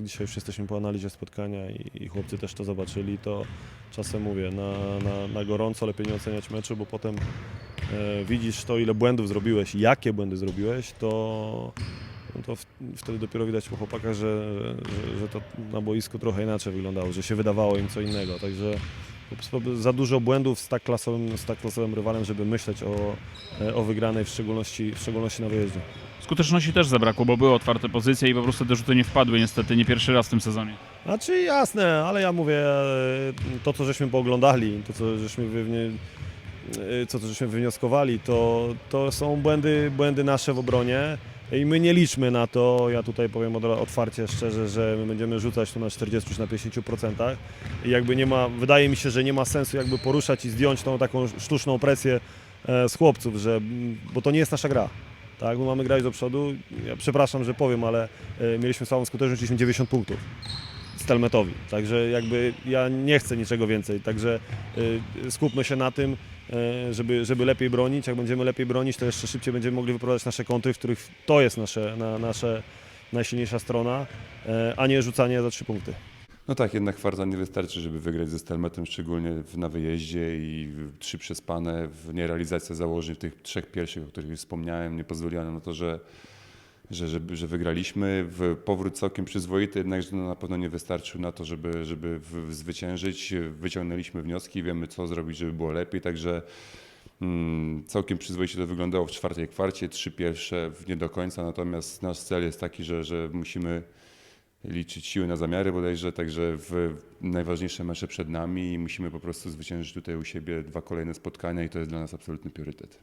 dzisiaj już jesteśmy po analizie spotkania i, i chłopcy też to zobaczyli, to czasem mówię, na, na, na gorąco lepiej nie oceniać meczu, bo potem e, widzisz to, ile błędów zrobiłeś, jakie błędy zrobiłeś, to, no to w, wtedy dopiero widać po chłopakach, że, że, że to na boisku trochę inaczej wyglądało, że się wydawało im co innego, także za dużo błędów z tak klasowym, z tak klasowym rywalem, żeby myśleć o, e, o wygranej, w szczególności, w szczególności na wyjeździe. Skuteczności też zabrakło, bo były otwarte pozycje i po prostu te rzuty nie wpadły niestety nie pierwszy raz w tym sezonie. Znaczy jasne, ale ja mówię, e, to co żeśmy pooglądali, to co żeśmy wywnie, e, co, co żeśmy wywnioskowali, to, to są błędy, błędy nasze w obronie i my nie liczmy na to, ja tutaj powiem otwarcie, szczerze, że my będziemy rzucać tu na 40 czy na 50% i jakby nie ma, wydaje mi się, że nie ma sensu jakby poruszać i zdjąć tą taką sztuczną presję e, z chłopców, że, bo to nie jest nasza gra. Tak, my mamy grać do przodu. Ja przepraszam, że powiem, ale e, mieliśmy słabą skuteczność, mieliśmy 90 punktów. Stelmetowi. Także jakby ja nie chcę niczego więcej. Także y, skupmy się na tym, y, żeby, żeby lepiej bronić. Jak będziemy lepiej bronić, to jeszcze szybciej będziemy mogli wyprowadzać nasze kontry, w których to jest nasze, na, nasze najsilniejsza strona, a nie rzucanie za trzy punkty. No tak, jednak farta nie wystarczy, żeby wygrać ze Stelmetem, szczególnie na wyjeździe i trzy przespane, w nierealizacja założeń w tych trzech pierwszych, o których już wspomniałem, nie pozwoliła nam na to, że, że, że, że wygraliśmy. W powrót całkiem przyzwoity, jednakże no, na pewno nie wystarczył na to, żeby, żeby w- zwyciężyć. Wyciągnęliśmy wnioski, wiemy co zrobić, żeby było lepiej, także mm, całkiem przyzwoicie to wyglądało w czwartej kwarcie, trzy pierwsze nie do końca, natomiast nasz cel jest taki, że, że musimy liczyć siły na zamiary bodajże, także w najważniejsze mecze przed nami i musimy po prostu zwyciężyć tutaj u siebie dwa kolejne spotkania i to jest dla nas absolutny priorytet.